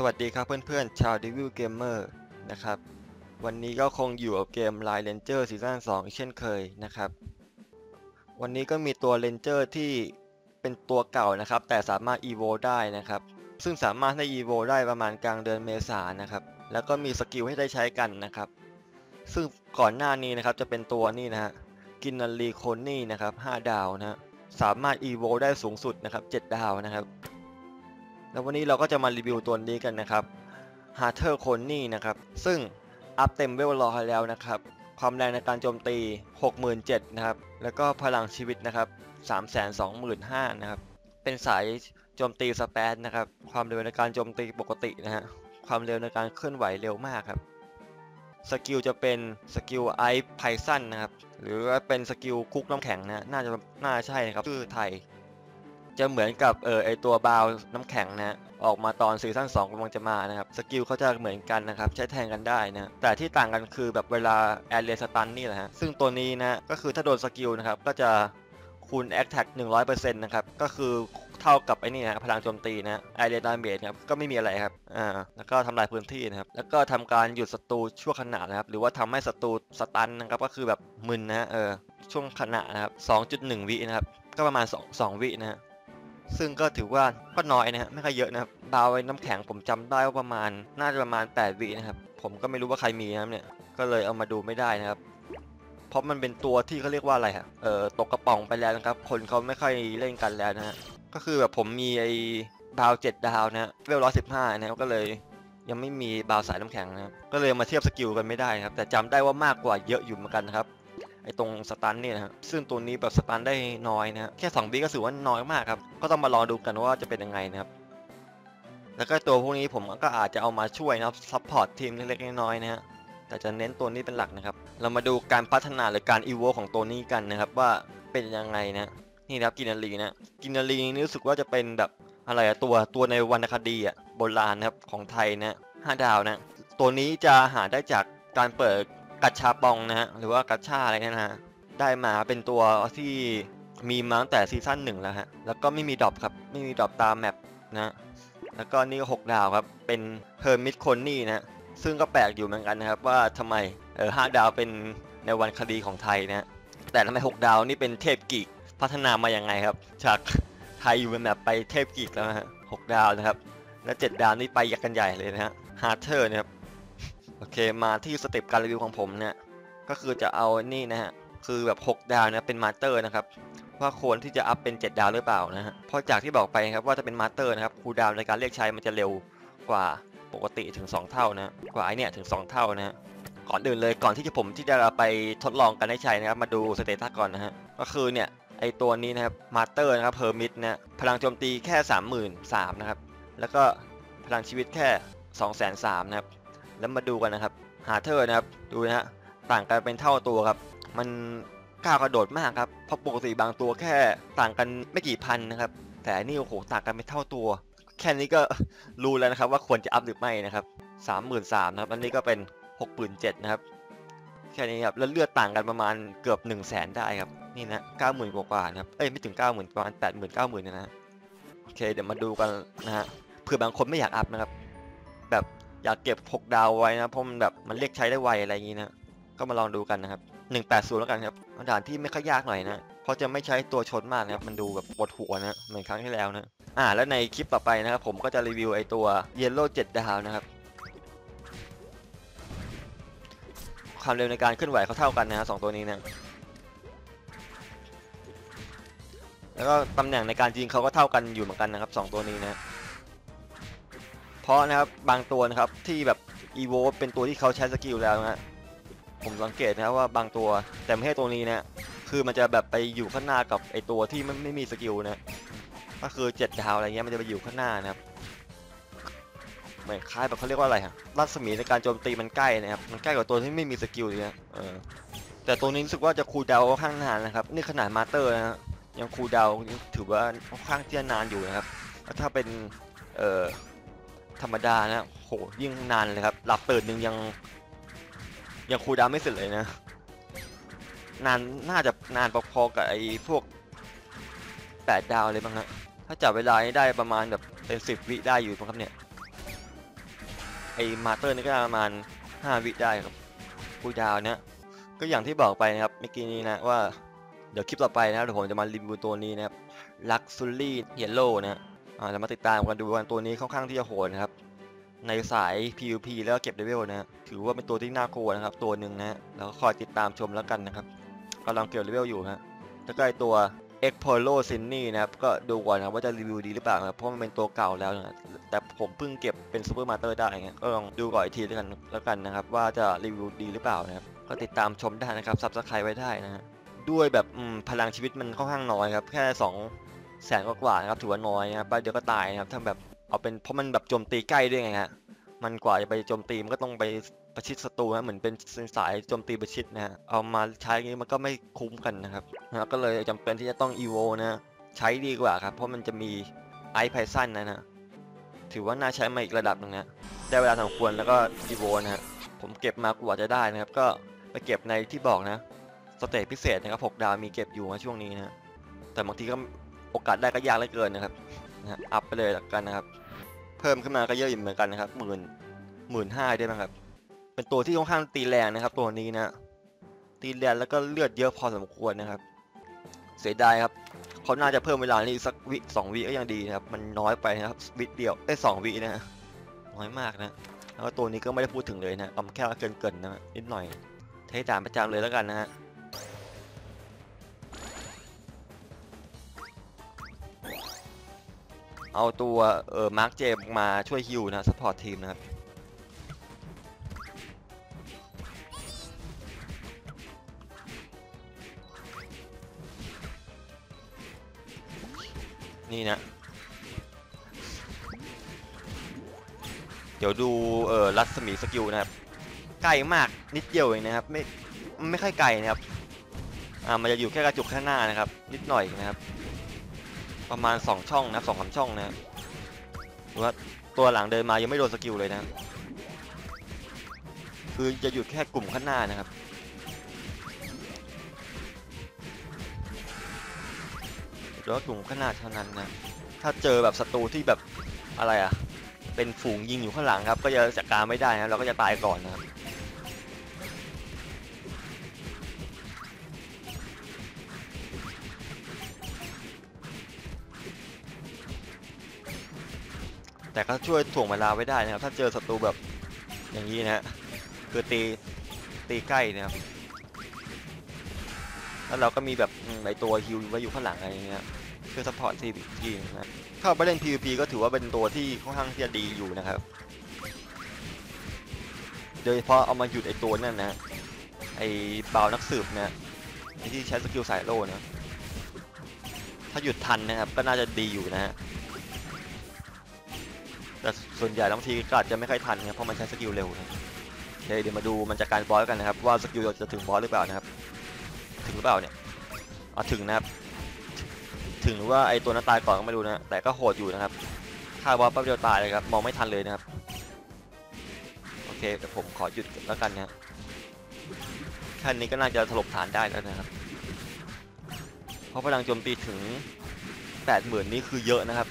สวัสดีครับเพื่อนๆ ชาว Devil Gamer นะครับ วันนี้ก็คงอยู่กับเกม Line Ranger ซีซั่น2อีกเช่นเคยนะครับ วันนี้ก็มีตัว Ranger ที่เป็นตัวเก่านะครับ แต่สามารถ Evo ได้นะครับ ซึ่งสามารถให้ Evo ได้ประมาณกลางเดือนเมษายนนะครับ แล้วก็มีสกิลให้ได้ใช้กันนะครับ ซึ่งก่อนหน้านี้นะครับจะเป็นตัวนี่นะฮะ กินนารีโคนี่นะครับ 5 ดาวนะฮะสามารถ Evo ได้สูงสุดนะครับ 7 ดาวนะครับ แล้ววันนี้เราก็จะมารีวิวตัวนี้กันนะครับ h a r t e r c o n y นะครับ ซึ่งอัพเต็มเวลรอแล้วนะครับ ความแรงในการโจมตี 67,000นะครับ แล้วก็พลังชีวิตนะครับ 325,000นะครับ เป็นสายโจมตีสเปซนะครับ ความเร็วในการโจมตีปกตินะฮะ ความเร็วในการเคลื่อนไหวเร็วมากครับ สกิลจะเป็นสกิลไอซ์ไพซันนะครับ หรือว่าเป็นสกิลคุกน้ำแข็งนะ น่าจะน่าใช่นะครับ ชื่อไทย จะเหมือนกับเออไอตัวบาวน้ำแข็งนะออกมาตอนซีซั่น2กำลังจะมานะครับสกิลเขาจะเหมือนกันนะครับใช้แทนกันได้นะแต่ที่ต่างกันคือแบบเวลาแอรเรสตันนี่แหละฮะซึ่งตัวนี้นะก็คือถ้าโดนสกิลนะครับก็จะคูณแอคแท็ก100%นะครับก็คือเท่ากับไอ้นี่นะพลังโจมตีนะไอเรดามเมจครับก็ไม่มีอะไรครับอ่าแล้วก็ทำลายพื้นที่นะครับแล้วก็ทำการหยุดศัตรูชั่วขณะนะครับหรือว่าทำให้ศัตรูสตันนะครับก็คือแบบมึนนะเออช่วงขณะนะครับ2.1วินะครับก็ประมาณ2 2วินะฮะ ซึ่งก็ถือว่าก็น้อยนะฮะไม่ค่อยเยอะนะครับดาวไอ้น้ำแข็งผมจำได้ว่าประมาณน่าจะประมาณ 8 วินะครับ ผมก็ไม่รู้ว่าใครมีนะครับเนี่ยก็เลยเอามาดูไม่ได้นะครับ เพราะมันเป็นตัวที่เขาเรียกว่าอะไรฮะเอ่อตกกระป๋องไปแล้วนะครับ คนเขาไม่ค่อยเล่นกันแล้วนะฮะก็คือแบบผมมีไอ้ดาวเจ็ดดาวนะฮะเวลร้อยสิบห้านะครับก็เลยยังไม่มีบาวสายน้ำแข็งนะครับก็เลยมาเทียบสกิลกันไม่ได้ครับ แต่จำได้ว่ามากกว่าเยอะอยู่เหมือนกันนะครับ อ้ตรงสตันเนี่ยนะครับซึ่งตัวนี้แบบสตันได้น้อยนะแค่2วิก็ถือว่าน้อยมากครับ ก็ต้องมาลองดูกันว่าจะเป็นยังไงนะครับ แล้วก็ตัวพวกนี้ผมก็อาจจะเอามาช่วยนะครับซัพพอร์ตทีมเล็กๆน้อยๆนะฮะแต่จะเน้นตัวนี้เป็นหลักนะครับ เรามาดูการพัฒนาหรือการอีโวของตัวนี้กันนะครับ ว่าเป็นยังไงนะ นี่นะครับกินารีนะกินนารีนี่รู้สึกว่าจะเป็นแบบอะไรอะตัวตัวในวรรณคดีอะโบราณนะครับของไทยนะห้าดาวนะ ตัวนี้จะหาได้จากการเปิด กัชชาปองนะฮะหรือว่ากัชชาอะไรเนี่ยนะฮะได้มาเป็นตัวที่มีมาตั้งแต่ซีซั่นหนึ่งแล้วฮะแล้วก็ไม่มีดรอปครับไม่มีดรอปตามแมปนะแล้วก็นี่ก็หกดาวครับเป็นเฮอร์มิตคนนี่นะซึ่งก็แปลกอยู่เหมือนกันนะครับว่าทำไมเออห้าดาวเป็นในวันคดีของไทยนะแต่ทำไมหกดาวนี่เป็นเทพกีกพัฒนามาอย่างไงครับ จากไทยอยู่เป็นแบบไปเทพกีกแล้วฮะหกดาวนะครับ และเจ็ดดาวนี่ไปยักกันใหญ่เลยนะฮะฮาร์เทอร์นะครับ โอเคมาที่สเต็ปการรีวิวของผมเนี่ยก็คือจะเอานี่นะฮะคือแบบ 6 ดาวนะเป็นมาสเตอร์นะครับว่าควรที่จะอัพเป็น 7 ดาวหรือเปล่านะฮะเพราะจากที่บอกไปครับว่าจะเป็นมาสเตอร์นะครับคูดาวในการเรียกใช้มันจะเร็วกว่าปกติถึง 2 เท่านะกว่าไอเนี่ยถึง 2 เท่านะฮะก่อนอื่นเลยก่อนที่จะผมที่จะไปทดลองกันให้ใช้นะครับมาดูสเตตัสก่อนนะฮะก็คือเนี่ยไอตัวนี้นะครับมาสเตอร์นะครับเพอร์มิดนะพลังโจมตีแค่ 33,000นะครับแล้วก็พลังชีวิตแค่203,000นะครับ แล้วมาดูกันนะครับฮาเทอนะครับ ดูนะฮะ ต่างกันเป็นเท่าตัวครับ มันก้าวกระโดดมากครับ เพราะปกติบางตัวแค่ต่างกันไม่กี่พันนะครับ แต่นี่โอ้โหต่างกันเป็นเท่าตัว แค่นี้ก็รู้แล้วนะครับว่าควรจะอัพหรือไม่นะครับสามหมื่นสามนะครับ อันนี้ก็เป็นหกหมื่นเจ็ดนะครับ แค่นี้ครับ แล้วเลือดต่างกันประมาณเกือบ1นึ่งแสนได้ครับ นี่นะเก้าหมื่นกว่าๆนะครับ เอ้ยไม่ถึงเก้าหมื่นประมาณแปดหมื่นเก้าหมื่นนะฮะ โอเคเดี๋ยวมาดูกันนะฮะ เผื่อบางคนไม่อยากอัพนะครับ แบบ อยากเก็บ 6 ดาวไว้นะเพราะมันแบบมันเรียกใช้ได้ไวอะไรอย่างนี้นะก็มาลองดูกันนะครับ 180 แล้วกันครับด่านที่ไม่ค่อยยากหน่อยนะเพราะจะไม่ใช้ตัวชนมากนะครับมันดูแบบปวดหัวนะเหมือนครั้งที่แล้วนะอ่าแล้วในคลิปต่อไปนะครับผมก็จะรีวิวไอตัว Yellow 7ดาวนะครับความเร็วในการเคลื่อนไหวเขาเท่ากันนะฮะสองตัวนี้นะแล้วก็ตำแหน่งในการยิงเขาก็เท่ากันอยู่เหมือนกันนะครับสองตัวนี้นะ พราะนะครับบางตัวนะครับที่แบบ EVO เป็นตัวที่เขาใช้สกิลแล้วนะผมสังเกตนะว่าบางตัวแต่ไม่ใช่ตัวนี้นะคือมันจะแบบไปอยู่ข้างหน้ากับไอตัวที่ไมันไม่มีสกิลนะก็คือเจ็ดดาวอะไรเงี้ยมันจะไปอยู่ข้างหน้านะครับเหมือนคล้ายแบบเขาเรียกว่าอะไรฮะรัศมีในการโจมตีมันใกล้นะครับมันใกล้กับตัวที่ไม่มีสกิลเลยนะเออแต่ตัวนี้รู้สึกว่าจะคูลดาวค่อนข้างนานนะครับนี่ขนาดมาเตอร์นะฮะยังคูลดาวถือว่าค่อนข้างที่จะนานอยู่นะครับถ้าเป็นเอ่อ ธรรมดานะโหยิ่งนานเลยครับ หลับตื่นหนึ่งยัง ยังคูดาวไม่เสร็จเลยนะ นานน่าจะนานพอๆกับไอ้พวกแปดดาวเลยบ้างฮะถ้าจับเวลาได้ประมาณแบบเป็นสิบวิได้อยู่มั้งครับเนี่ยไอ้มาเตอร์นี่ก็ประมาณ5วิได้ครับคูดาวเนี้ยก็อย่างที่บอกไปนะครับเมื่อกี้นี้นะว่าเดี๋ยวคลิปต่อไปนะเดี๋ยวผมจะมารีวิวตัวนี้นะครับ Luxury Yellow นะฮะอ่าจะมาติดตามกันดูว่าตัวนี้ค่อนข้างที่จะโหดนะครับ ในสาย PVP แล้วก็เก็บเลเวลนะฮะถือว่าเป็นตัวที่น่ากลัวนะครับ ตัวหนึ่งนะฮะแล้วคอยติดตามชมแล้วกันนะครับกำลังเก็บเลเวลอยู่ฮะแล้วก็ไอตัว e x p o l o s i n n y นะครับก็ดูก่อนนะครับว่าจะรีวิวดีหรือเปล่านะครับเพราะมันเป็นตัวเก่าแล้วนะแต่ผมเพิ่งเก็บเป็นซูเปอร์มาเตอร์ได้ไงก็ลองดูก่อนอีกทีแล้วกันแล้วกันนะครับ ว่าจะรีวิวดีหรือเปล่านะครับก็ติดตามชมได้นะครับซับสไครต์ไว้ได้นะฮะด้วยแบบพลังชีวิตมันค่อนข้างน้อยครับ แค่2แสนกว่าๆนะครับถือว่าน้อยนะครับแป๊บเดี๋ยวก็ตายนะครับถ้าแบบ เอาเป็นเพราะมันแบบโจมตีใกล้ด้วยไงฮะ มันกว่าจะไปโจมตีมันก็ต้องไปประชิดศัตรูนะเหมือนเป็นสายโจมตีประชิดนะฮะ เอามาใช้งี้มันก็ไม่คุ้มกันนะครับนะก็เลยจำเป็นที่จะต้องอีโวนะใช้ดีกว่าครับ เพราะมันจะมีไอไพซันนะนะถือว่าน่าใช้มาอีกระดับนึงนะได้เวลาสมควรแล้วก็อีโวนะฮะผมเก็บมากว่าจะได้นะครับ ก็ไปเก็บในที่บอกนะสเตจพิเศษนะครับ6ดาวมีเก็บอยู่นะช่วงนี้นะแต่บางทีก็โอกาสได้ก็ยากเหลือเกินนะครับ ฮะอัพไปเลยละกันนะครับ เพิ่มขึ้นมาก็เยอะอยู่เหมือนกันนะครับหมื่นหมื่นห้าได้ไหมครับ เป็นตัวที่ค่อนข้างตีแรงนะครับ ตัวนี้นะตีแรงแล้วก็เลือดเยอะพอสมควรนะครับ เสียดายครับเขาน่าจะเพิ่มเวลานี้อีกสักวิสองวิก็ยังดีนะครับ มันน้อยไปนะครับวิเดียวได้สองวินะน้อยมากนะแล้วก็ตัวนี้ก็ไม่ได้พูดถึงเลยนะเอาแค่เกินเกินๆนะนิดหน่อยเทตามประจำเลยแล้วกันนะฮะ เอาตัวเออมาร์คเจมมาช่วยฮิวนะสปอร์ตทีมนะครับนี่นะ เดี๋ยวดูเออรัศมีสกิลนะครับ ไกลมากนิดเดียวเองนะครับ ไม่ไม่ค่อยไกลนะครับ อ่ามันจะอยู่แค่กระจุกข้างหน้านะครับ นิดหน่อยนะครับ ประมาณ 2 ช่องนะสองสามช่องนะครับหรือว่าตัวหลังเดินมายังไม่โดนสกิลเลยนะ คือจะหยุดแค่กลุ่มข้างหน้านะครับหรือว่ากลุ่มข้างหน้าเท่านั้นนะ ถ้าเจอแบบศัตรูที่แบบอะไรอะเป็นฝูงยิงอยู่ข้างหลังครับ ก็จะจัดการไม่ได้นะเราก็จะตายก่อนนะครับ แต่ก็ช่วยถ่วงเวลาไว้ได้นะครับ ถ้าเจอศัตรูแบบอย่างนี้นะฮะคือตีตีใกล้นะครับแล้วเราก็มีแบบอืมไอตัวฮิวไว้อยู่ข้างหลังอะไรอย่างเงี้ยเพื่อซัพพอร์ตทีมอีกทีนึงนะถ้าไปเล่น PVP ก็ถือว่าเป็นตัวที่ค่อนข้างที่จะดีอยู่นะครับ โดยเฉพาะเอามาหยุดไอตัวนั่นนะไอบาวนักสืบนะไอที่ใช้สกิลสายโล่นะถ้าหยุดทันนะครับก็น่าจะดีอยู่นะฮะ ส่วนใหญ่บางทีก็อาจจะไม่ค่อยทันครับเพราะมันใช้สกิลเร็วนะเดี๋ยวเดี๋ยวมาดูมันจาการบอสกันนะครับว่าสกิลจะถึงบอสหรือเปล่านะครับ ถึงหรือเปล่าเนี่ยอ๋อถึงนะครับ ถึงหรือว่าไอตัวนั้นตายก่อนก็ไม่รู้นะแต่ก็โหดอยู่นะครับฆ่าบอสแป๊บเดียวตายเลยครับมองไม่ทันเลยนะครับโอเคเดี๋ยวผมขอหยุดแล้วกันนะแค่นี้ก็น่าจะถล่มฐานได้แล้วนะครับ เพราะพลังโจมตีถึง 80,000 นี่คือเยอะนะครับ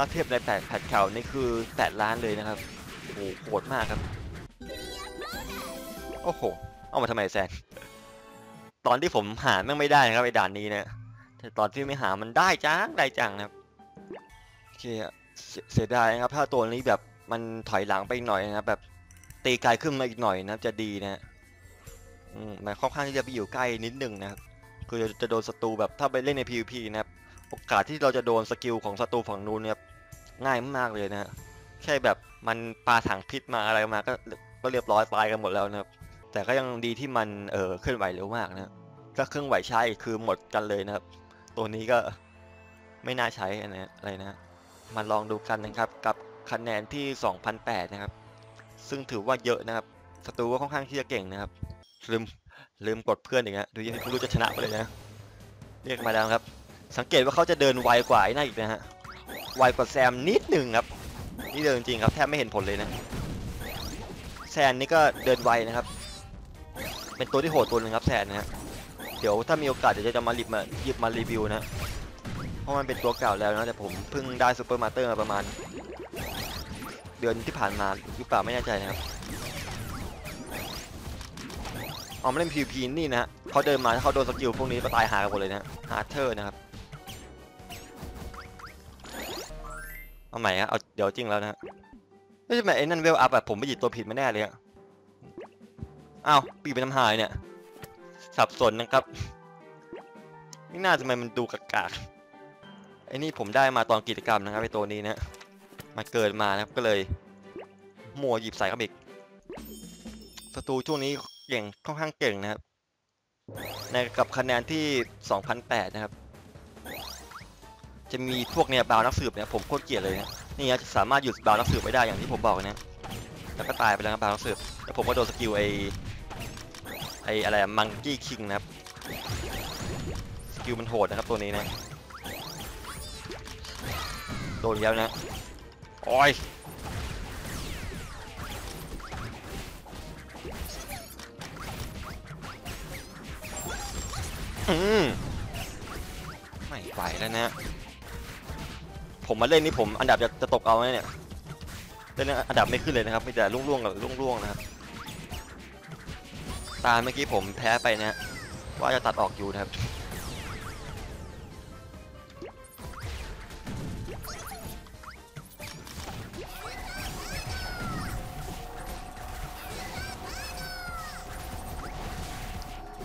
ถ้าเทียบในแปดแพทเข่านี่คือแปดล้านเลยนะครับโอ้โหโหดมากครับ โอ้โห เอามาทำไมแซนตอนที่ผมหาแม่งไม่ได้นะครับไอ้ด่านนี้นะแต่ตอนที่ไม่หามันได้จังได้จังนะครับโอเคเสียดายนะครับ ถ้าตัวนี้แบบมันถอยหลังไปหน่อยนะครับ แบบตีไกลขึ้นมาอีกหน่อยนะครับจะดีนะอืมมันค่อนข้างที่จะไปอยู่ใกล้นิดนึงนะครับ คือจะโดนศัตรูแบบถ้าไปเล่นใน PVP นะครับ โอกาสที่เราจะโดนสกิลของศัตรูฝั่งนู้นเนี่ยง่ายมากเลยนะฮะแค่แบบมันปาถังพิษมาอะไรมาก็ก็เรียบร้อยตายกันหมดแล้วนะครับแต่ก็ยังดีที่มันเออเคลื่อนไหวเร็วมากนะถ้าเครื่องไหวใช้คือหมดกันเลยนะครับ ตัวนี้ก็ไม่น่าใช้อันนะอะไรนะมาลองดูกันนะครับกับคะแนนที่ 2008 นะครับ ซึ่งถือว่าเยอะนะครับศัตรูก็ค่อนข้างที่จะเก่งนะครับ ลืมลืมกดเพื่อนอีกฮะดูยังไม่รู้จะชนะไปเลยนะ เรียกมาแล้วครับ สังเกตว่าเขาจะเดินไวกว่าไอ้นั่นอีกนะฮะ ไวกว่าแซมนิดหนึ่งครับ นี่เดินจริงครับแทบไม่เห็นผลเลยนะ แซนนี่ก็เดินไวนะครับ เป็นตัวที่โหดตัวหนึ่งครับแซนนะฮะ เดี๋ยวถ้ามีโอกาสเดี๋ยวจะมาหยิบมาหยิบมารีวิวนะ เพราะมันเป็นตัวเก่าแล้วนะแต่ผมเพิ่งได้ซูเปอร์มาสเตอร์มาประมาณ เดือนที่ผ่านมาหรือเปล่าไม่แน่ใจนะครับเอามาเล่น PVP นี่นะฮะเขาเดินมาถ้าเขาโดนสกิลพวกนี้ก็ตายหากันหมดเลยนะฮาร์เทอร์นะครับ เอาใหม่ฮะเอาเดี๋ยวจริงแล้วนะฮะไม่ใช่ไหมไอ้นั่นเวลอัพแบบผมไปหยิบตัวผิดมาแน่เลยอะอ้าวปีเป็นน้ำหายเนี่ย สับสนนะครับนี่น่าจะทำไมมันดูกากากๆไอ้นี่ผมได้มาตอนกิจกรรมนะครับไอ้ตัวนี้นะมาเกิดมานะครับก็เลยมัวหยิบใส่เข้าไปอีกศัตรูช่วงนี้เก่งค่อนข้างเก่งนะครับในกับคะแนนที่ 2008 นะครับ จะมีพวกเนี่ยบาวนักสืบเนี่ยผมโคตรเกลียดเลยนะนี่นะสามารถหยุดบาวนักสืบไว้ได้อย่างที่ผมบอกนะแล้วก็ตายไปแล้วครับาวนักสืบแล้วผมก็โดนสกิลไอไออะไรมังกี้คิงนะครับสกิลมันโหดนะครับตัวนี้นะโดนแล้วนะโอ้ยอืมไม่ไหวแล้วนะ ผมมาเล่นนี่ผมอันดับจะจะตกเอาไหมเนี่ยเล่นอันดับไม่ขึ้นเลยนะครับมีแต่ล่วงๆกับล่วงๆนะครับตาเมื่อกี้ผมแพ้ไปนะว่าจะตัดออกอยู่นะครับ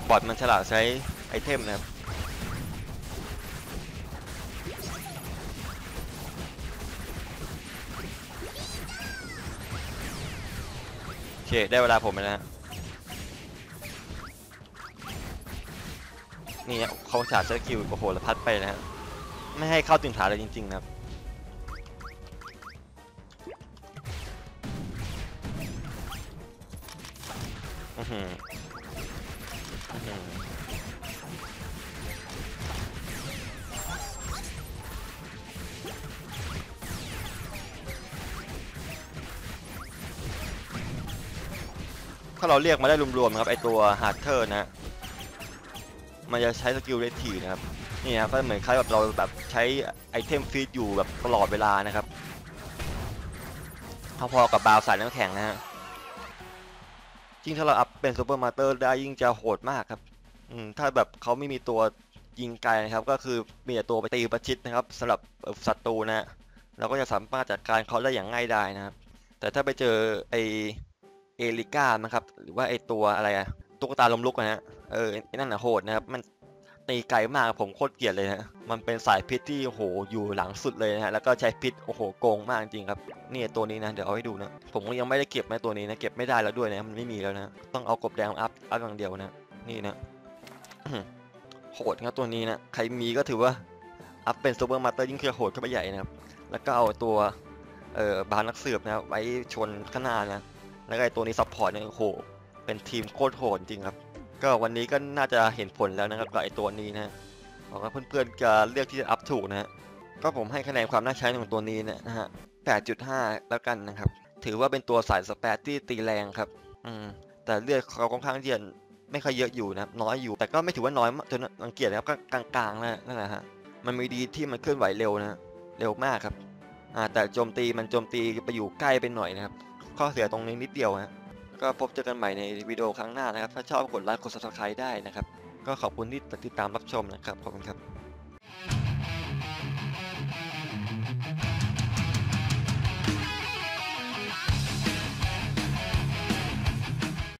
บอทมันฉลาดใช้ไอเทมนะครับ เคได้เวลาผมแล้วนะฮะนี่เขาฉาดสกิวโอ้โหแล้วพัดไปนะฮะไม่ให้เข้าถึงฐานเลยจริงๆนะครับ ถ้าเราเรียกมาได้รวมๆนะครับไอตัวฮาร์เทอร์นะมันจะใช้สกิลได้ถี่นะครับนี่ครับก็เหมือนคล้ายแบบเราแบบใช้ไอเทมฟีดอยู่แบบตลอดเวลานะครับพอๆกับบาวสายน้ำแข็งนะฮะยิ่งถ้าเราอัพเป็นซูเปอร์มาเตอร์ได้ยิ่งจะโหดมากครับอืถ้าแบบเขาไม่มีตัวยิงไกลนะครับ ก็คือมีแต่ตัวไปตีประชิดนะครับสำหรับศัตรูนะฮะเราก็จะสามารถจัดการเขาได้อย่างง่ายดายนะครับ แต่ถ้าไปเจอไอ เอลิก้านะครับ หรือว่าไอตัวอะไรอะตุ๊กตาลมลุกนะฮะเออไอนั่นน่ะโหดนะครับ มันตีไกลมากผมโคตรเกลียดเลยนะมันเป็นสายพิษที่โหอยู่หลังสุดเลยนะฮะแล้วก็ใช้พิษโอ้โหโกงมากจริงครับนี่ตัวนี้นะเดี๋ยวเอาให้ดูนะ ผมก็ยังไม่ได้เก็บนะตัวนี้นะเก็บไม่ได้แล้วด้วยนะมันไม่มีแล้วนะต้องเอากบแดงอัพอัพอย่างเดียวนะนี่นะโหดครับตัวนี้นะใครมีก็ถือว่าอัพเป็นซูเปอร์มาสเตอร์ยิ่งคือโหดเข้าไปใหญ่นะครับ แล้วก็เอาตัวเอ่อบานนักสืบนะไว้ชนข้างหน้านะ แล้วก็ไอตัวนี้ซัพพอร์ตเนี่ยโอ้โหเป็นทีมโคตรโหดจริงครับ ก็วันนี้ก็น่าจะเห็นผลแล้วนะครับกับไอตัวนี้นะหวังว่าเพื่อนๆจะเลือกที่จะอัพถูกนะฮะก็ผมให้คะแนนความน่าใช้ของตัวนี้นะฮะ 8.5 แล้วกันนะครับ ถือว่าเป็นตัวสายสเปซที่ตีแรงครับ อืม แต่เลือดเขาค่อนข้างที่จะไม่ค่อยเยอะอยู่นะครับ น้อยอยู่ แต่ก็ไม่ถือว่าน้อยจนรังเกียจนะครับก็กลางๆนะนั่นแหละฮะ มันมีดีที่มันเคลื่อนไหวเร็วนะ เร็วมากครับ อ่า แต่โจมตีมันโจมตีไปอยู่ใกล้ไปหน่อยนะครับ ข้อเสียตรงนี้นิดเดียวฮะก็พบเจอกันใหม่ในวิดีโอครั้งหน้านะครับ ถ้าชอบกดไลค์กด subscribe ได้นะครับ ก็ขอบคุณที่ติดตามรับชมนะครับ ขอบคุณครับ